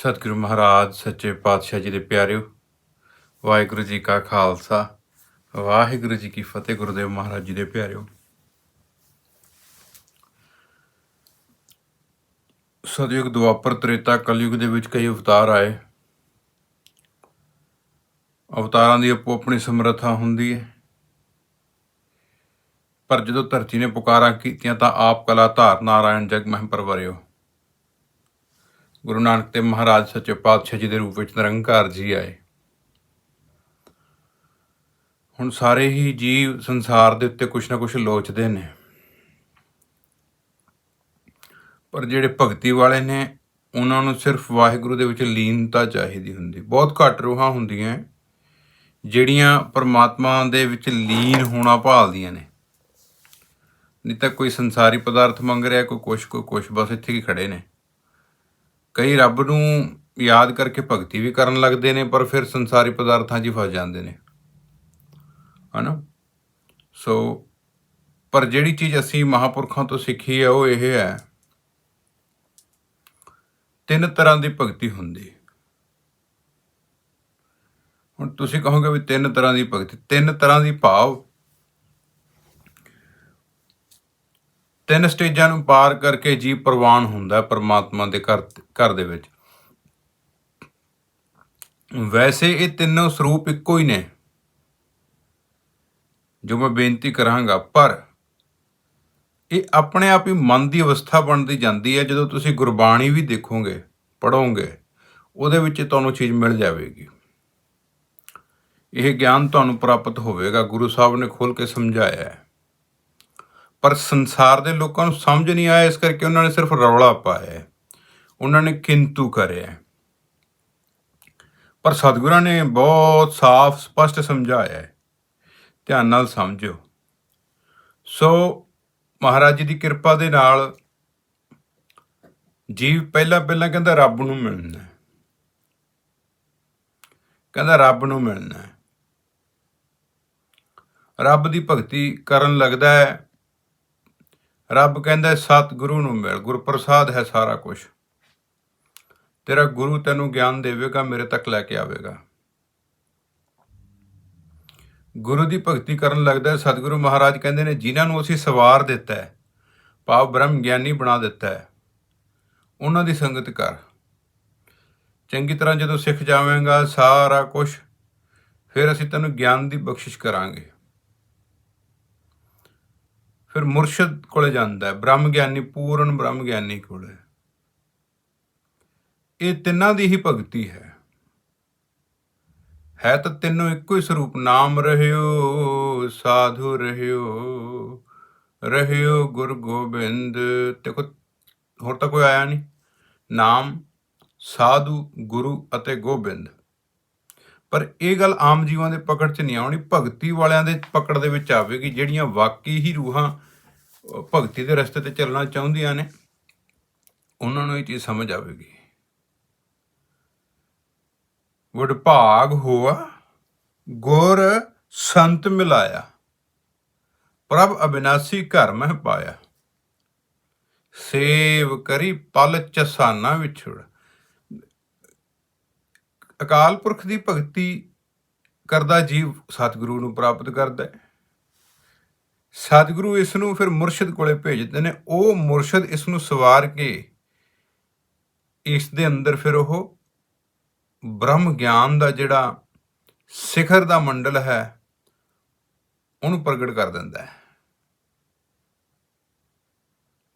ਸਤਿਗੁਰੂ ਮਹਾਰਾਜ, ਸੱਚੇ ਪਾਤਸ਼ਾਹ ਜੀ ਦੇ ਪਿਆਰਿਓ, ਵਾਹਿਗੁਰੂ ਜੀ ਕਾ ਖਾਲਸਾ, ਵਾਹਿਗੁਰੂ ਜੀ ਕੀ ਫਤਿਹ, ਗੁਰਦੇਵ ਮਹਾਰਾਜ ਜੀ ਦੇ ਪਿਆਰਿਓ। ਸਤਿਯੁਗ ਦੁਆਪਰ ਤ੍ਰੇਤਾ ਕਲਯੁਗ ਦੇ ਵਿੱਚ ਕਈ ਅਵਤਾਰ ਆਏ। ਅਵਤਾਰਾਂ ਦੀ ਆਪੋ ਆਪਣੀ ਸਮਰੱਥਾ ਹੁੰਦੀ ਹੈ। ਪਰ ਜਦੋਂ ਧਰਤੀ ਨੇ ਪੁਕਾਰਾਂ ਕੀਤੀਆਂ ਤਾਂ ਆਪ ਕਲਾ ਧਾਰ ਨਾਰਾਇਣ ਜਗ ਮਹਿ ਪਰਵਰਿਓ। ਗੁਰੂ ਨਾਨਕ ਤੇ ਮਹਾਰਾਜ ਸੱਚੇ ਪਾਤਸ਼ਾਹ ਜੀ ਦੇ ਰੂਪ ਵਿੱਚ ਨਿਰੰਕਾਰ ਜੀ ਆਏ। ਹੁਣ ਸਾਰੇ ਹੀ ਜੀਵ ਸੰਸਾਰ ਦੇ ਉੱਤੇ ਕੁਛ ਨਾ ਕੁਛ ਲੋਚਦੇ ਨੇ। ਪਰ ਜਿਹੜੇ ਭਗਤੀ ਵਾਲੇ ਨੇ, ਉਹਨਾਂ ਨੂੰ ਸਿਰਫ ਵਾਹਿਗੁਰੂ ਦੇ ਵਿੱਚ ਲੀਨਤਾ ਚਾਹੀਦੀ ਹੁੰਦੀ। ਬਹੁਤ ਘੱਟ ਰੂਹਾਂ ਹੁੰਦੀਆਂ, ਜਿਹੜੀਆਂ ਪਰਮਾਤਮਾ ਦੇ ਵਿੱਚ ਲੀਨ ਹੋਣਾ ਭਾਲਦੀਆਂ ਨੇ। ਨਹੀਂ ਤਾਂ ਕੋਈ ਸੰਸਾਰੀ ਪਦਾਰਥ ਮੰਗ ਰਿਹਾ, ਕੋਈ ਕੁਛ ਕੋਈ ਕੁਛ, ਬਸ ਇੱਥੇ ਹੀ ਖੜੇ ਨੇ। ਕਈ ਰੱਬ ਨੂੰ ਯਾਦ ਕਰਕੇ ਭਗਤੀ ਵੀ ਕਰਨ ਲੱਗਦੇ ਨੇ, ਪਰ ਫਿਰ ਸੰਸਾਰੀ ਪਦਾਰਥਾਂ 'ਚ ਹੀ ਫਸ ਜਾਂਦੇ ਨੇ। ਹਨਾ? ਸੋ ਪਰ ਜਿਹੜੀ ਚੀਜ਼ ਅਸੀਂ ਮਹਾਪੁਰਖਾਂ ਤੋਂ ਸਿੱਖੀ ਹੈ ਉਹ ਇਹ ਹੈ, ਤਿੰਨ ਤਰ੍ਹਾਂ ਦੀ ਭਗਤੀ ਹੁੰਦੀ। ਹੁਣ ਤੁਸੀਂ ਕਹੋਗੇ ਵੀ ਤਿੰਨ ਤਰ੍ਹਾਂ ਦੀ ਭਗਤੀ, ਤਿੰਨ ਤਰ੍ਹਾਂ ਦੀ ਭਾਵ ਤਿੰਨ ਸਟੇਜਾਂ ਨੂੰ ਪਾਰ ਕਰਕੇ ਜੀਵ ਪ੍ਰਵਾਨ ਹੁੰਦਾ ਪਰਮਾਤਮਾ ਦੇ ਘਰ ਘਰ ਦੇ ਵਿੱਚ। ਵੈਸੇ ਇਹ ਤਿੰਨੋਂ ਸਰੂਪ ਇੱਕੋ ਹੀ ਨੇ, ਜੋ ਮੈਂ ਬੇਨਤੀ ਕਰਾਂਗਾ, ਪਰ ਇਹ ਆਪਣੇ ਆਪ ਹੀ ਮਨ ਦੀ ਅਵਸਥਾ ਬਣਦੀ ਜਾਂਦੀ ਹੈ, ਜਦੋਂ ਤੁਸੀਂ ਗੁਰਬਾਣੀ ਵੀ ਦੇਖੋਗੇ ਪੜੋਗੇ ਉਹਦੇ ਵਿੱਚ ਤੁਹਾਨੂੰ ਚੀਜ਼ ਮਿਲ ਜਾਵੇਗੀ। ਇਹ ਗਿਆਨ ਤੁਹਾਨੂੰ ਪ੍ਰਾਪਤ ਹੋਵੇਗਾ, ਗੁਰੂ ਸਾਹਿਬ ਨੇ ਖੋਲ ਕੇ ਸਮਝਾਇਆ ਹੈ। ਪਰ ਸੰਸਾਰ ਦੇ ਲੋਕਾਂ ਨੂੰ ਸਮਝ ਨਹੀਂ ਆਇਆ, ਇਸ ਕਰਕੇ ਉਹਨਾਂ ਨੇ ਸਿਰਫ ਰੌਲਾ ਪਾਇਆ ਉਹਨਾਂ ਨੇ ਕਿੰਤੂ ਕਰਿਆ ਪਰ ਸਤਿਗੁਰਾਂ ਨੇ ਬਹੁਤ ਸਾਫ਼, ਸਪਸ਼ਟ ਸਮਝਾਇਆ ਧਿਆਨ ਨਾਲ ਸਮਝਿਓ। ਸੋ ਮਹਾਰਾਜ ਜੀ ਦੀ ਕਿਰਪਾ ਦੇ ਨਾਲ ਜੀਵ ਪਹਿਲਾਂ ਪਹਿਲਾਂ ਕਹਿੰਦਾ ਰੱਬ ਨੂੰ ਮਿਲਣਾ ਕਹਿੰਦਾ ਰੱਬ ਨੂੰ ਮਿਲਣਾ ਰੱਬ ਦੀ ਭਗਤੀ ਕਰਨ ਲੱਗਦਾ ਹੈ। ਰੱਬ ਕਹਿੰਦਾ, ਸਤਿਗੁਰੂ ਨੂੰ ਮਿਲ, ਗੁਰਪ੍ਰਸਾਦ ਹੈ ਸਾਰਾ ਕੁਝ ਤੇਰਾ ਗੁਰੂ ਤੈਨੂੰ ਗਿਆਨ ਦੇਵੇਗਾ, ਮੇਰੇ ਤੱਕ ਲੈ ਕੇ ਆਵੇਗਾ। ਗੁਰੂ ਦੀ ਭਗਤੀ ਕਰਨ ਲੱਗਦਾ, ਸਤਿਗੁਰੂ ਮਹਾਰਾਜ ਕਹਿੰਦੇ ਨੇ, ਜਿਨ੍ਹਾਂ ਨੂੰ ਅਸੀਂ ਸਵਾਰ ਦਿੱਤਾ ਹੈ, ਭਾਵ ਬ੍ਰਹਮ ਗਿਆਨੀ ਬਣਾ ਦਿੱਤਾ ਹੈ, ਉਹਨਾਂ ਦੀ ਸੰਗਤ ਕਰ। ਚੰਗੀ ਤਰ੍ਹਾਂ ਜਦੋਂ ਸਿੱਖ ਜਾਵੇਂਗਾ, ਸਾਰਾ ਕੁਝ ਫਿਰ ਅਸੀਂ ਤੈਨੂੰ ਗਿਆਨ ਦੀ ਬਖਸ਼ਿਸ਼ ਕਰਾਂਗੇ। ਫਿਰ ਮੁਰਸ਼ਿਦ ਕੋਲੇ ਜਾਂਦਾ ਹੈ, ਬ੍ਰਹਮ ਗਿਆਨੀ, ਪੂਰਨ ਬ੍ਰਹਮ ਗਿਆਨੀ ਕੋਲੇ। ਇਹ ਤਿੰਨਾਂ ਦੀ ਹੀ ਭਗਤੀ ਹੈ। ਹੈ ਤਾਂ ਤਿੰਨੋਂ ਇੱਕੋ ਹੀ ਸਰੂਪ, ਨਾਮ ਰਹਿਓ, ਸਾਧੂ ਰਹਿਓ ਰਹਿਓ ਗੁਰ ਗੋਬਿੰਦ। ਤੇ ਕੋ ਹੋਰ ਤਾਂ ਕੋਈ ਆਇਆ ਨਹੀਂ। ਨਾਮ, ਸਾਧੂ, ਗੁਰੂ ਅਤੇ ਗੋਬਿੰਦ। ਪਰ ਇਹ ਗੱਲ ਆਮ ਜੀਵਾਂ ਦੇ ਪਕੜ 'ਚ ਨਹੀਂ ਆਉਣੀ, ਭਗਤੀ ਵਾਲਿਆਂ ਦੇ ਪਕੜ ਦੇ ਵਿੱਚ ਆਵੇਗੀ, ਜਿਹੜੀਆਂ ਵਾਕਈ ਹੀ ਰੂਹਾਂ ਭਗਤੀ ਦੇ ਰਸਤੇ ਤੇ ਚੱਲਣਾ ਚਾਹੁੰਦੀਆਂ ਨੇ, ਉਹਨਾਂ ਨੂੰ ਇਹ ਚੀਜ਼ ਸਮਝ ਆਵੇਗੀ। ਵਡਭਾਗ ਹੋਆ, ਗੁਰ ਸੰਤ ਮਿਲਾਇਆ, ਪ੍ਰਭ ਅਬਿਨਾਸੀ ਘਰ ਮਹਿ ਪਾਇਆ, ਸੇਵ ਕਰੀ ਪਲ ਚਸਾਨਾ ਵਿਛੜ ਅਕਾਲ ਪੁਰਖ ਦੀ ਭਗਤੀ ਕਰਦਾ ਜੀਵ ਸਤਿਗੁਰੂ ਨੂੰ ਪ੍ਰਾਪਤ ਕਰਦਾ ਹੈ। ਸਤਿਗੁਰੂ ਇਸ ਨੂੰ ਫਿਰ ਮੁਰਸ਼ਿਦ ਕੋਲੇ ਭੇਜਦੇ ਨੇ। ਉਹ ਮੁਰਸ਼ਿਦ ਇਸ ਨੂੰ ਸਵਾਰ ਕੇ ਇਸ ਦੇ ਅੰਦਰ ਫਿਰ ਉਹ ਬ੍ਰਹਮ ਗਿਆਨ ਦਾ ਜਿਹੜਾ ਸਿਖਰ ਦਾ ਮੰਡਲ ਹੈ, ਉਹਨੂੰ ਪ੍ਰਗਟ ਕਰ ਦਿੰਦਾ ਹੈ।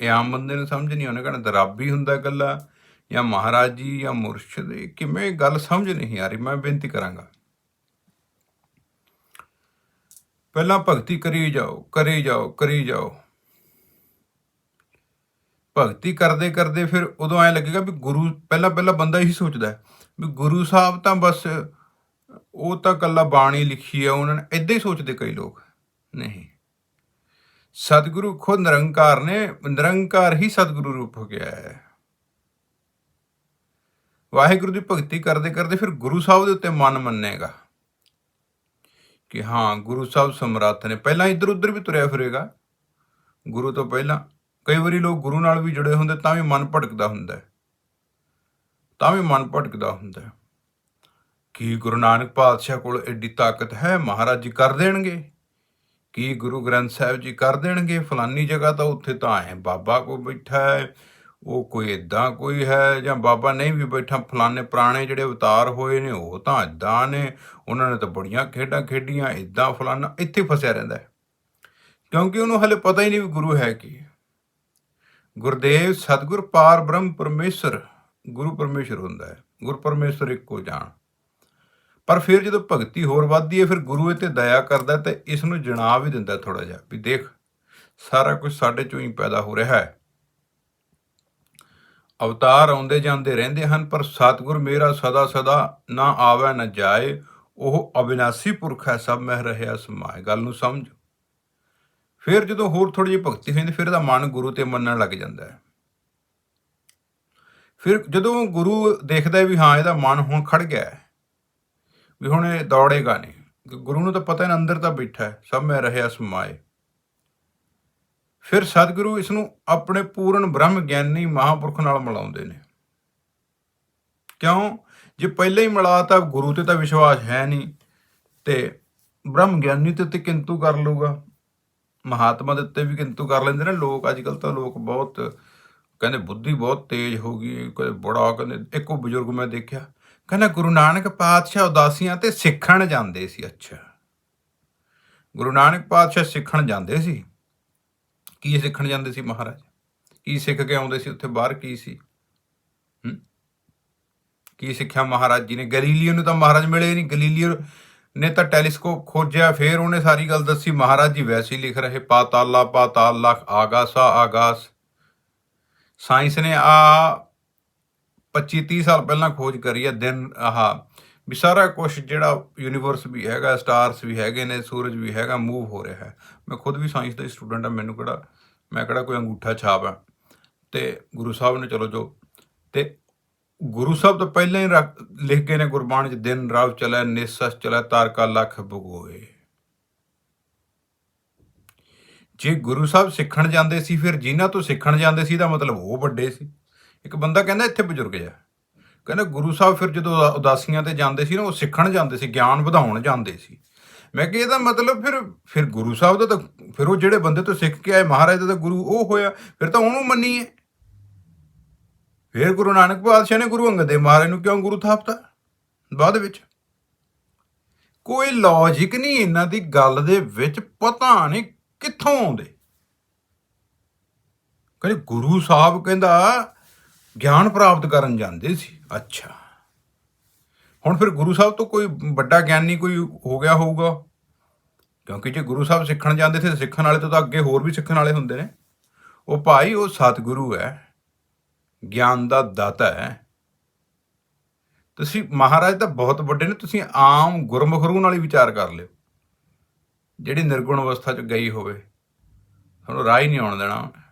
ਇਹ ਆਮ ਬੰਦੇ ਨੂੰ ਸਮਝ ਨਹੀਂ ਆਉਣਾ ਕਹਿੰਦਾ ਰੱਬ ਹੀ ਹੁੰਦਾ ਇਕੱਲਾ। ਜਾਂ ਮਹਾਰਾਜ ਜੀ ਜਾਂ ਮੁਰਸ਼ਿਦ, ਇਹ ਕਿਵੇਂ ਗੱਲ ਸਮਝ ਨਹੀਂ ਆ ਰਹੀ, ਮੈਂ ਬੇਨਤੀ ਕਰਾਂਗਾ। ਪਹਿਲਾਂ ਭਗਤੀ ਕਰੀ ਜਾਓ ਕਰੀ ਜਾਓ ਕਰੀ ਜਾਓ। ਭਗਤੀ ਕਰਦੇ ਕਰਦੇ ਫਿਰ ਉਦੋਂ ਐ ਲੱਗੇਗਾ ਵੀ ਗੁਰੂ, ਪਹਿਲਾਂ ਪਹਿਲਾਂ ਬੰਦਾ ਇਹੀ ਸੋਚਦਾ ਹੈ ਵੀ ਗੁਰੂ ਸਾਹਿਬ ਤਾਂ ਬਸ ਉਹ ਤਾਂ ਕੱਲਾ ਬਾਣੀ ਲਿਖੀ ਆ, ਉਹਨਾਂ ਨੇ ਇਦਾਂ ਹੀ ਸੋਚਦੇ ਕਈ ਲੋਕ। ਨਹੀਂ। ਸਤਿਗੁਰੂ ਖੁਦ ਨਿਰੰਕਾਰ ਨੇ, ਨਿਰੰਕਾਰ ਹੀ ਸਤਿਗੁਰੂ ਰੂਪ ਹੋ ਗਿਆ ਹੈ। ਵਾਹਿਗੁਰੂ ਦੀ ਭਗਤੀ ਕਰਦੇ ਕਰਦੇ ਫਿਰ ਗੁਰੂ ਸਾਹਿਬ ਦੇ ਉੱਤੇ ਮਨ ਮੰਨੇਗਾ ਕਿ ਹਾਂ, ਗੁਰੂ ਸਾਹਿਬ ਸਮਰੱਥ ਨੇ ਪਹਿਲਾਂ ਇੱਧਰ ਉੱਧਰ ਵੀ ਤੁਰਿਆ ਫਿਰੇਗਾ। ਗੁਰੂ ਤੋਂ ਪਹਿਲਾਂ ਕਈ ਵਾਰੀ ਲੋਕ ਗੁਰੂ ਨਾਲ ਵੀ ਜੁੜੇ ਹੁੰਦੇ, ਤਾਂ ਵੀ ਮਨ ਭਟਕਦਾ ਹੁੰਦਾ ਹੈ। ਤਾਂ ਵੀ ਮਨ ਭਟਕਦਾ ਹੁੰਦਾ ਹੈ। ਕੀ ਗੁਰੂ ਨਾਨਕ ਪਾਤਸ਼ਾਹ ਕੋਲ ਐਡੀ ਤਾਕਤ ਹੈ? ਮਹਾਰਾਜ ਜੀ ਕਰ ਦੇਣਗੇ। ਕੀ ਗੁਰੂ ਗ੍ਰੰਥ ਸਾਹਿਬ ਜੀ ਕਰ ਦੇਣਗੇ? ਫਲਾਨੀ ਜਗ੍ਹਾ ਤਾਂ ਉੱਥੇ ਤਾਂ ਹੈ ਬਾਬਾ ਕੋਈ ਬੈਠਾ ਹੈ। ਉਹ ਕੋਈ ਇਦਾਂ ਕੋਈ ਹੈ ਜਾਂ ਬਾਬਾ ਨਹੀਂ ਵੀ ਬੈਠਾ, ਫਲਾਣੇ ਪੁਰਾਣੇ ਜਿਹੜੇ ਅਵਤਾਰ ਹੋਏ ਨੇ, ਉਹ ਤਾਂ ਇਦਾਂ ਨੇ। ਉਹਨਾਂ ਨੇ ਤਾਂ ਬੜੀਆਂ ਖੇਡਾਂ ਖੇਡੀਆਂ ਇਦਾਂ ਫਲਾਣਾ, ਇੱਥੇ ਫਸਿਆ ਰਹਿੰਦਾ ਹੈ। ਕਿਉਂਕਿ ਉਹਨੂੰ ਹਲੇ ਪਤਾ ਹੀ ਨਹੀਂ ਵੀ ਗੁਰੂ ਹੈ ਕੀ। ਗੁਰਦੇਵ ਸਤਿਗੁਰ ਪਾਰ ਬ੍ਰਹਮ ਪਰਮੇਸ਼ਰ, ਗੁਰੂ ਪਰਮੇਸ਼ਰ ਹੁੰਦਾ ਹੈ। ਗੁਰ ਪਰਮੇਸ਼ਰ ਇੱਕੋ ਜਾਣ। ਪਰ ਫਿਰ ਜਦੋਂ ਭਗਤੀ ਹੋਰ ਵੱਧਦੀ ਹੈ, ਫਿਰ ਗੁਰੂ ਇਹ ਤੇ ਦਇਆ ਕਰਦਾ ਤੇ ਇਸ ਨੂੰ ਜਣਾ ਵੀ ਦਿੰਦਾ ਥੋੜਾ ਜਿਹਾ। ਵੀ ਦੇਖ, ਸਾਰਾ ਕੁਝ ਸਾਡੇ ਚੋਂ ਹੀ ਪੈਦਾ ਹੋ ਰਿਹਾ ਹੈ। ਅਵਤਾਰ ਆਉਂਦੇ ਜਾਂਦੇ ਰਹਿੰਦੇ ਹਨ, ਪਰ ਸਤਿਗੁਰ ਮੇਰਾ ਸਦਾ ਸਦਾ ਨਾ ਆਵੇ ਨਾ ਜਾਏ, ਉਹ ਅਬਿਨਾਸੀ ਪੁਰਖ ਹੈ, ਸਭ ਮਹਿ ਰਹਿਆ ਸਮਾਏ। ਗੱਲ ਨੂੰ ਸਮਝ। ਫਿਰ ਜਦੋਂ ਹੋਰ ਥੋੜੀ ਜਿਹੀ ਭਗਤੀ ਹੁੰਦੀ ਫਿਰ ਇਹਦਾ ਮਨ ਗੁਰੂ ਤੇ ਮੰਨਣ ਲੱਗ ਜਾਂਦਾ ਹੈ। ਫਿਰ ਜਦੋਂ ਗੁਰੂ ਦੇਖਦਾ ਵੀ ਹਾਂ, ਇਹਦਾ ਮਨ ਹੁਣ ਖੜ ਗਿਆ ਵੀ ਹੁਣ ਇਹ ਦੌੜੇਗਾ ਨਹੀਂ, ਗੁਰੂ ਨੂੰ ਤਾਂ ਪਤਾ ਹੈ ਅੰਦਰ ਤਾਂ ਬੈਠਾ ਹੈ, ਸਭ ਮੈਂ ਰਹਿਆ ਸਮਾਏ। ਫਿਰ ਸਤਿਗੁਰੂ ਇਸ ਨੂੰ ਆਪਣੇ ਪੂਰਨ ਬ੍ਰਹਮ ਗਿਆਨੀ ਮਹਾਪੁਰਖ ਨਾਲ ਮਿਲਾਉਂਦੇ ਨੇ। ਕਿਉਂ? ਜੇ ਪਹਿਲਾਂ ਹੀ ਮਿਲਾ ਤਾਂ ਗੁਰੂ ਤੇ ਤਾਂ ਵਿਸ਼ਵਾਸ ਹੈ ਨਹੀਂ ਤੇ ਬ੍ਰਹਮ ਗਿਆਨੀ ਤੇ ਤੇ ਕਿੰਤੂ ਕਰ ਲੂਗਾ ਮਹਾਤਮਾ ਦੇ ਉੱਤੇ ਵੀ ਕਿੰਤੂ ਕਰ ਲੈਂਦੇ ਨੇ। ਲੋਕ ਅੱਜ ਕੱਲ ਤਾਂ ਲੋਕ ਬਹੁਤ, ਕਹਿੰਦੇ ਬੁੱਧੀ ਬਹੁਤ ਤੇਜ਼ ਹੋ ਗਈ, ਕੋਈ ਬੜਾ ਕਹਿੰਦੇ, ਇੱਕੋ ਬਜ਼ੁਰਗ ਮੈਂ ਦੇਖਿਆ, ਕਹਿੰਦਾ ਗੁਰੂ ਨਾਨਕ ਪਾਤਸ਼ਾਹ ਉਦਾਸੀਆਂ ਤੇ ਸਿੱਖਣ ਜਾਂਦੇ ਸੀ। ਅੱਛਾ। ਗੁਰੂ ਨਾਨਕ ਪਾਤਸ਼ਾਹ ਸਿੱਖਣ ਜਾਂਦੇ ਸੀ। ਕੀ ਸਿੱਖਣ ਜਾਂਦੇ ਸੀ ਮਹਾਰਾਜ? ਕੀ ਸਿੱਖ ਕੇ ਆਉਂਦੇ ਸੀ ਉੱਥੇ ਬਾਹਰ? ਕੀ ਸੀ? ਕੀ ਸਿੱਖਿਆ ਮਹਾਰਾਜ ਜੀ ਨੇ? ਗਲੀਲੀਓ ਨੂੰ ਤਾਂ ਮਹਾਰਾਜ ਮਿਲੇ ਨਹੀਂ। ਗਲੀਲੀਓ ਨੇ ਤਾਂ ਟੈਲੀਸਕੋਪ ਖੋਜਿਆ, ਫਿਰ ਉਹਨੇ ਸਾਰੀ ਗੱਲ ਦੱਸੀ। ਮਹਾਰਾਜ ਜੀ ਵੈਸੇ ਹੀ ਲਿਖ ਰਹੇ, ਪਾਤਾਲਾ, ਪਾਤਾਲ ਲਖ ਆਗਾਸਾ, ਆਗਾਸ। ਸਾਇੰਸ ਨੇ ਆ 25 30 ਸਾਲ ਪਹਿਲਾਂ ਖੋਜ ਕਰੀ ਹੈ ਦਿਨ, ਆਹ ਵੀ ਸਾਰਾ ਕੁਝ ਜਿਹੜਾ ਯੂਨੀਵਰਸ ਵੀ ਹੈਗਾ ਸਟਾਰਸ ਵੀ ਹੈਗੇ ਨੇ, ਸੂਰਜ ਵੀ ਹੈਗਾ ਮੂਵ ਹੋ ਰਿਹਾ ਹੈ। ਮੈਂ ਖੁਦ ਵੀ ਸਾਇੰਸ ਦਾ ਸਟੂਡੈਂਟ ਆ ਮੈਨੂੰ ਕਿਹੜਾ, ਮੈਂ ਕਿਹੜਾ ਕੋਈ ਅੰਗੂਠਾ ਛਾਪ ਆ ਤੇ ਗੁਰੂ ਸਾਹਿਬ ਨੇ, ਚਲੋ ਜੋ, ਤੇ ਗੁਰੂ ਸਾਹਿਬ ਤੋਂ ਪਹਿਲਾਂ ਹੀ ਰੱਖ- ਲਿਖ ਗਏ ਨੇ ਗੁਰਬਾਣੀ ਚ, ਦਿਨ ਰਾਵ ਚਲੇ, ਨਿਸਸ ਚਲੇ, ਤਾਰਕਾ ਲੱਖ ਬਗੋਏ ਜੇ ਗੁਰੂ ਸਾਹਿਬ ਸਿੱਖਣ ਜਾਂਦੇ ਸੀ, ਫਿਰ ਜਿਨ੍ਹਾਂ ਤੋਂ ਸਿੱਖਣ ਜਾਂਦੇ ਸੀ, ਦਾ ਮਤਲਬ ਉਹ ਵੱਡੇ ਸੀ। ਇੱਕ ਬੰਦਾ ਕਹਿੰਦਾ, ਇੱਥੇ ਬਜ਼ੁਰਗ ਜਾ ਕਹਿੰਦਾ ਗੁਰੂ ਸਾਹਿਬ ਫਿਰ ਜਦੋਂ ਉਦਾਸੀਆਂ ਤੇ ਜਾਂਦੇ ਸੀ ਨਾ, ਉਹ ਸਿੱਖਣ ਜਾਂਦੇ ਸੀ, ਗਿਆਨ ਵਧਾਉਣ ਜਾਂਦੇ ਸੀ। ਮੈਂ ਕਿਹਾ, ਇਹਦਾ ਮਤਲਬ ਫਿਰ ਫਿਰ ਗੁਰੂ ਸਾਹਿਬ ਦਾ ਤਾਂ ਫਿਰ ਉਹ ਜਿਹੜੇ ਬੰਦੇ ਤੋਂ ਸਿੱਖ ਕੇ ਆਏ, ਮਹਾਰਾਜ ਦਾ ਤਾਂ ਗੁਰੂ ਉਹ ਹੋਇਆ, ਫਿਰ ਤਾਂ ਉਹਨੂੰ ਮੰਨੀਏ। ਫਿਰ ਗੁਰੂ ਨਾਨਕ ਪਾਤਸ਼ਾਹ ਨੇ ਗੁਰੂ ਅੰਗਦ ਦੇਵ ਮਹਾਰਾਜ ਨੂੰ ਕਿਉਂ ਗੁਰੂ ਥਾਪਤਾ? ਬਾਅਦ ਵਿੱਚ। ਕੋਈ ਲੌਜੀਕ ਨਹੀਂ ਇਹਨਾਂ ਦੀ ਗੱਲ ਦੇ ਵਿੱਚ, ਪਤਾ ਨਹੀਂ ਕਿੱਥੋਂ ਆਉਂਦੇ। ਕਹਿੰਦੇ ਗੁਰੂ ਸਾਹਿਬ ਕਹਿੰਦਾ, ਗਿਆਨ ਪ੍ਰਾਪਤ ਕਰਨ ਜਾਂਦੇ ਸੀ। ਅੱਛਾ। ਹੁਣ ਫਿਰ ਗੁਰੂ ਸਾਹਿਬ ਤੋਂ ਕੋਈ ਵੱਡਾ ਗਿਆਨੀ ਕੋਈ ਹੋ ਗਿਆ ਹੋਊਗਾ? ਕਿਉਂਕਿ ਜੇ ਗੁਰੂ ਸਾਹਿਬ ਸਿੱਖਣ ਜਾਂਦੇ ਸੀ ਸਿੱਖਣ ਵਾਲੇ ਤੋਂ ਤਾਂ ਅੱਗੇ ਹੋਰ ਵੀ ਸਿੱਖਣ ਵਾਲੇ ਹੁੰਦੇ ਨੇ। ਉਹ ਭਾਈ, ਉਹ ਸਤਿਗੁਰੂ ਹੈ, ਗਿਆਨ ਦਾ ਦਾਤਾ ਹੈ। ਤੁਸੀਂ ਮਹਾਰਾਜ ਤਾਂ ਬਹੁਤ ਵੱਡੇ ਨੇ, ਤੁਸੀਂ ਆਮ ਗੁਰਮੁਖ ਰੂਹ ਨਾਲ ਹੀ ਵਿਚਾਰ ਕਰ ਲਿਓ। ਜਿਹੜੀ ਨਿਰਗੁਣ ਅਵਸਥਾ ਚ ਗਈ ਹੋਵੇ, ਤੁਹਾਨੂੰ ਰਾਹ ਹੀ ਨਹੀਂ ਆਉਣ ਦੇਣਾ। ਉਹਨੇ।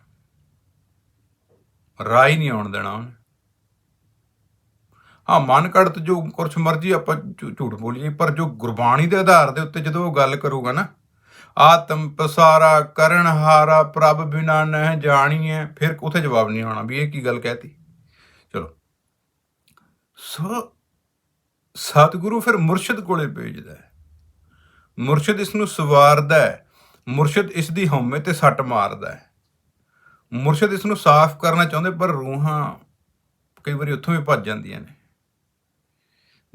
ਰਾਹ ਹੀ ਨਹੀਂ ਆਉਣ ਦੇਣਾ। ਉਹਨੇ ਹਾਂ, ਮਨ ਘੜਤ ਜੋ ਕੁਛ ਮਰਜ਼ੀ ਆਪਾਂ ਝੂ- ਝੂਠ ਬੋਲੀਏ, ਪਰ ਜੋ ਗੁਰਬਾਣੀ ਦੇ ਆਧਾਰ ਦੇ ਉੱਤੇ ਜਦੋਂ ਉਹ ਗੱਲ ਕਰੂਗਾ ਨਾ, ਆਤਮ ਪਸਾਰਾ ਕਰਨ ਹਾਰਾ ਪ੍ਰਭ ਬਿਨਾ ਨਹਿ ਜਾਣੀਐ, ਫਿਰ ਉਥੇ ਜਵਾਬ ਨਹੀਂ ਆਉਣਾ ਵੀ ਇਹ ਕੀ ਗੱਲ ਕਹਿਤੀ। ਚਲੋ। ਸੋ, ਸਤਿਗੁਰੂ ਫਿਰ ਮੁਰਸ਼ਿਦ ਕੋਲੇ ਭੇਜਦਾ ਹੈ। ਮੁਰਸ਼ਿਦ ਇਸ ਨੂੰ ਸਵਾਰਦਾ ਹੈ। ਮੁਰਸ਼ਿਦ ਇਸ ਦੀ ਹਉਮੈ ਤੇ ਸੱਟ ਮਾਰਦਾ ਹੈ। ਮੁਰਸ਼ਿਦ ਇਸ ਨੂੰ ਸਾਫ਼ ਕਰਨਾ ਚਾਹੁੰਦੇ, ਪਰ ਰੂਹਾਂ ਕਈ ਵਾਰੀ ਉੱਥੋਂ ਵੀ ਭੱਜ ਜਾਂਦੀਆਂ ਨੇ।